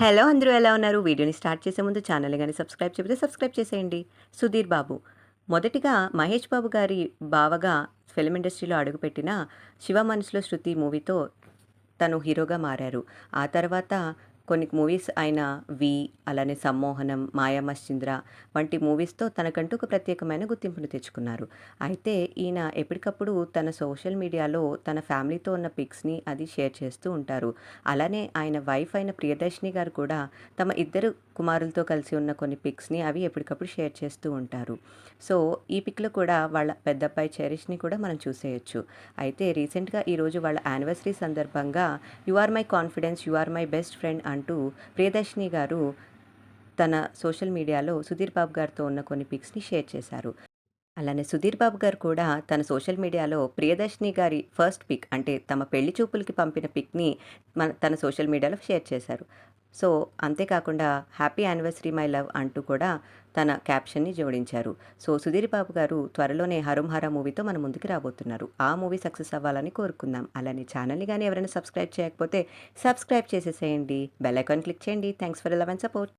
Hello అందరూ ఎలా ఉన్నారు? వీడియోని స్టార్ట్ చేసే ముందు ఛానల్ కానీ సబ్స్క్రైబ్ చెప్తే సబ్స్క్రైబ్ చేసేయండి. సుధీర్ బాబు. మొదటిగా మహేష్ బాబు గారి బావగా ఫిల్మ్ ఇండస్ట్రీలో అడుగుపెట్టిన శివ మనసులో శృతి మూవీతో తను హీరోగా మారారు. ఆ తర్వాత కొన్ని మూవీస్ అయిన వి అలానే సమ్మోహనం మాయా మశ్చింద్ర వంటి మూవీస్తో తనకంటూ ఒక ప్రత్యేకమైన గుర్తింపును తెచ్చుకున్నారు. అయితే ఈయన ఎప్పటికప్పుడు తన సోషల్ మీడియాలో తన ఫ్యామిలీతో ఉన్న పిక్స్ని అది షేర్ చేస్తూ ఉంటారు. అలానే ఆయన వైఫ్ అయిన ప్రియదర్శిని గారు కూడా తమ ఇద్దరు కుమారులతో కలిసి ఉన్న కొన్ని పిక్స్ని అవి ఎప్పటికప్పుడు షేర్ చేస్తూ ఉంటారు. సో ఈ పిక్లో కూడా వాళ్ళ పెద్దబ్బాయి చెరిష్ని కూడా మనం చూసేయచ్చు. అయితే రీసెంట్గా ఈరోజు వాళ్ళ యానివర్సరీ సందర్భంగా you are my confidence you are my best friend and అంటూ ప్రియదర్శిని గారు తన సోషల్ మీడియాలో సుధీర్ బాబు గారితో ఉన్న కొన్ని పిక్స్ని షేర్ చేశారు. అలానే సుధీర్ బాబు గారు కూడా తన సోషల్ మీడియాలో ప్రియదర్శిని గారి ఫస్ట్ పిక్ అంటే తమ పెళ్ళి చూపులకి పంపిన పిక్ని మన తన సోషల్ మీడియాలో షేర్ చేశారు. సో అంతేకాకుండా హ్యాపీ యానివర్సరీ మై లవ్ అంటూ కూడా తన క్యాప్షన్ని జోడించారు. సో సుధీర్ బాబు గారు త్వరలోనే హరంహరా మూవీతో మన ముందుకు రాబోతున్నారు. ఆ మూవీ సక్సెస్ అవ్వాలని కోరుకుందాం. అలానే ఛానల్ని కానీ ఎవరైనా సబ్స్క్రైబ్ చేయకపోతే సబ్స్క్రైబ్ చేసేసేయండి. బెల్ ఐకాన్ క్లిక్ చేయండి. Thanks for love and support.